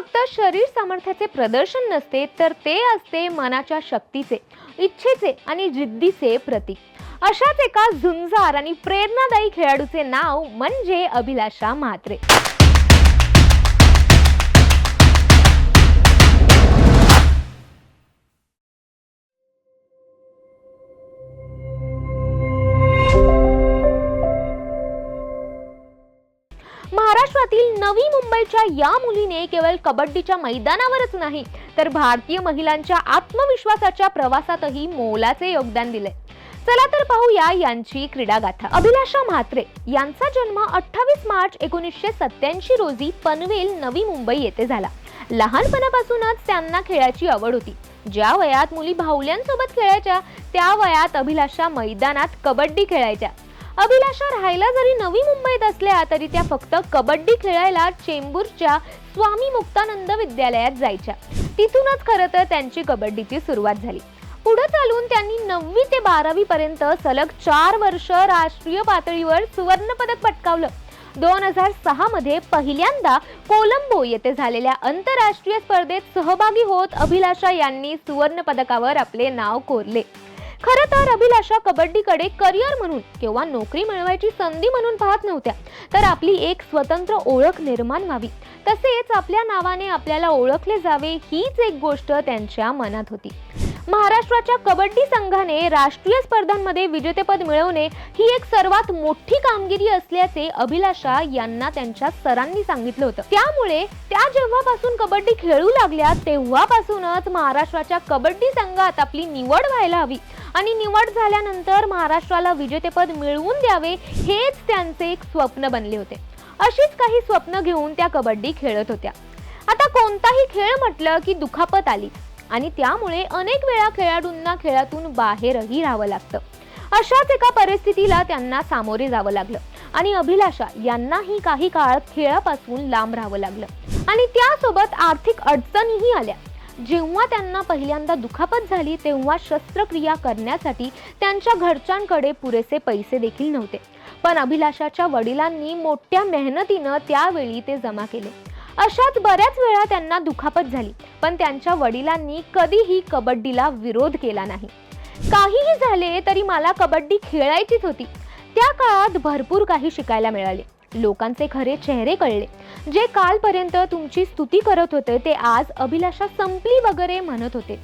फक्त शरीर सामर्थ्याचे प्रदर्शन नसते तर ते असते मनाच्या शक्तीचे इच्छेचे आणि जिद्दीचे प्रतीक. अशाच एका झुंजार आणि प्रेरणादायी खेळाडूचे नाव म्हणजे अभिलाषा म्हात्रे. महाराष्ट्रातील नवी मुंबईच्या या मुलीने केवळ कबड्डीच्या मैदानावरच नाही तर भारतीय महिलांच्या आत्मविश्वासाच्या प्रवासातही मोलाचे योगदान दिले. चला तर पाहूया यांची क्रीडागाथा. अभिलाषा म्हात्रे यांचा जन्म अठ्ठावीस मार्च एकोणीसशे सत्याऐंशी रोजी पनवेल नवी मुंबई येथे झाला. लहानपणापासूनच त्यांना खेळाची आवड होती. ज्या वयात मुली भावल्यांसोबत खेळायच्या त्या वयात अभिलाषा मैदानात कबड्डी खेळायच्या. अभिलाषा राहायला जरी नवी मुंबईत असल्या तरी त्या फक्त कबड्डी खेळायला चेंबूरच्या स्वामी मुक्तानंद विद्यालयात जायच्या. तिथूनच खरं तर त्यांची कबड्डीची सुरुवात झाली. पुढे चालून त्यांनी नववी ते बारावी पर्यंत सलग चार वर्ष राष्ट्रीय पातळीवर सुवर्ण पदक पटकावलं. दोन हजार सहा मध्ये पहिल्यांदा कोलंबो येथे झालेल्या आंतरराष्ट्रीय स्पर्धेत सहभागी होत अभिलाषा यांनी सुवर्ण पदकावर आपले नाव कोरले. खरं तर अभिलाषा कबड्डीकडे करिअर म्हणून किंवा नोकरी मिळवायची संधी म्हणून पाहत नव्हत्या. तर आपली एक स्वतंत्र ओळख निर्माण व्हावी. तसेच आपल्या नावाने आपल्याला ओळखले जावे हीच एक गोष्ट त्यांच्या मनात होती. महाराष्ट्राच्या कबड्डी संघाने राष्ट्रीय स्पर्धांमध्ये विजेतेपद मिळवणे ही एक सर्वात मोठी कामगिरी असल्याचे अभिलाषा यांना त्यांच्या सरांनी सांगितलं होतं. त्यामुळे त्या जेव्हापासून कबड्डी खेळू लागल्या तेव्हापासूनच महाराष्ट्राच्या कबड्डी संघात आपली निवड व्हायला हवी. आणि निवड झाल्यानंतर महाराष्ट्राला विजेतेपद मिळवून द्यावे हेच त्यांचे एक स्वप्न बनले होते. अशीच काही स्वप्न घेऊन त्या कबड्डी खेळत होत्या. आता कोणताही खेळ म्हटलं की दुखापत आली आणि त्यामुळे अनेक वेळा खेळाडूंना खेळातून बाहेरही राहावं लागतं. अशाच एका परिस्थितीला त्यांना सामोरे जावं लागलं आणि अभिलाषा यांनाही काही काळ खेळापासून लांब राहावं लागलं. आणि त्यासोबत आर्थिक अडचणीही आल्या. जेव्हा त्यांना पहिल्यांदा दुखापत झाली तेव्हा शस्त्रक्रिया करण्यासाठी त्यांच्या घरच्यांकडे पुरेसे पैसे देखील नव्हते. पण अभिलाषाच्या वडिलांनी मोठ्या मेहनतीनं त्यावेळी ते जमा केले. अशाच बऱ्याच वेळा त्यांना दुखापत झाली पण त्यांच्या वडिलांनी कधीही कबड्डीला विरोध केला नाही. काहीही झाले तरी मला कबड्डी खेळायचीच होती. त्या काळात भरपूर काही शिकायला मिळाले. लोकांचे खरे चेहरे कळले. जे कालपर्यंत तुमची स्तुती करत होते ते आज अभिलाषा संपली वगैरे म्हणत होते.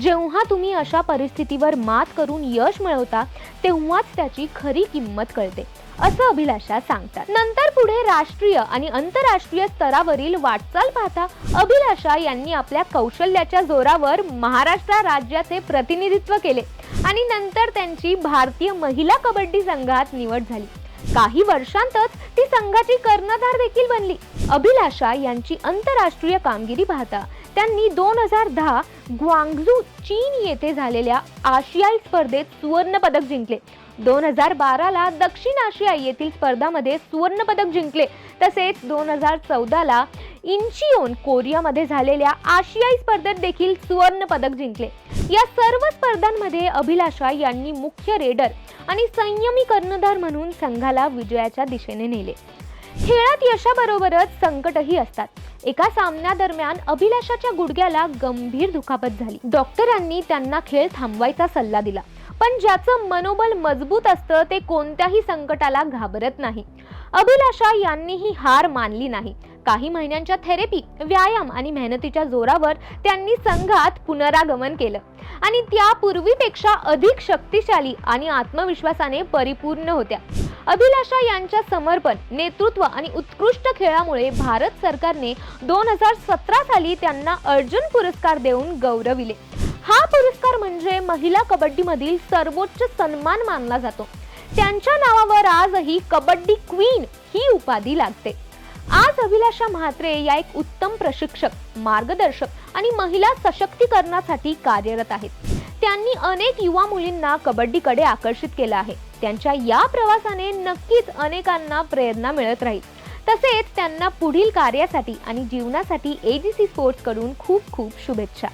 जेव्हा तुम्ही अशा परिस्थितीवर मात करून यश मिळवता तेव्हाच त्याची खरी किंमत कळते असं अभिलाषा सांगतात. नंतर पुढे राष्ट्रीय आणि आंतरराष्ट्रीय स्तरावरील वाटचाल पाहता अभिलाषा यांनी आपल्या कौशल्याच्या जोरावर महाराष्ट्र राज्याचे प्रतिनिधित्व केले आणि नंतर त्यांची भारतीय महिला कबड्डी संघात निवड झाली. काही वर्षांतच ती संघाची कर्णधार देखील बनली. अभिलाषा यांची आंतरराष्ट्रीय कामगिरी पाहता त्यांनी दोन हजार दहा ग्वांगझू चीन येथे झालेल्या आशियाई स्पर्धेत सुवर्ण पदक जिंकले. दोन हजार बाराला दक्षिण आशिया येथील स्पर्धामध्ये सुवर्ण पदक जिंकले. तसेच दोन हजार चौदाला इंचिओन कोरियामध्ये झालेल्या आशियाई स्पर्धेत देखील सुवर्ण पदक जिंकले. या सर्व स्पर्धांमध्ये अभिलाषा यांनी मुख्य रेडर आणि संयमी कर्णधार म्हणून संघाला विजयाच्या दिशेने नेले. खेळात यशाबरोबरच संकटही असतात. एका सामन्यादरम्यान अभिलाषाच्या गुडघ्याला गंभीर दुखापत झाली. डॉक्टरांनी त्यांना खेळ थांबवायचा सल्ला दिला. पण ज्याचं मनोबल मजबूत असतं ते कोणत्याही संकटाला घाबरत नाही. अभिलाषा यांनी ही हार मानली नाही. काही महिन्यांच्या थेरपी व्यायाम आणि मेहनतीच्या जोरावर त्यांनी संघात पुनरागमन केलं. आणि त्या पूर्वीपेक्षा अधिक शक्तिशाली आणि आत्मविश्वासाने परिपूर्ण होत्या. अभिलाषा यांच्या समर्पण नेतृत्व आणि उत्कृष्ट खेळामुळे भारत सरकारने दोन हजार सतरा साली त्यांना अर्जुन पुरस्कार देऊन गौरविले. हा पुरस्कार म्हणजे महिला कबड्डीमधील सर्वोच्च सन्मान मानला जातो. त्यांच्या नावावर आजही कबड्डी क्वीन ही उपाधी लागते. आज अभिलाषा म्हात्रे या एक उत्तम प्रशिक्षक मार्गदर्शक आणि महिला सशक्तीकरणासाठी कार्यरत आहेत. त्यांनी अनेक युवा मुलींना कबड्डीकडे आकर्षित केलं आहे. त्यांच्या या प्रवासाने नक्कीच अनेकांना प्रेरणा मिळत राहील. तसेच त्यांना पुढील कार्यासाठी आणि जीवनासाठी एजीसी स्पोर्ट्सकडून खूप खूप शुभेच्छा.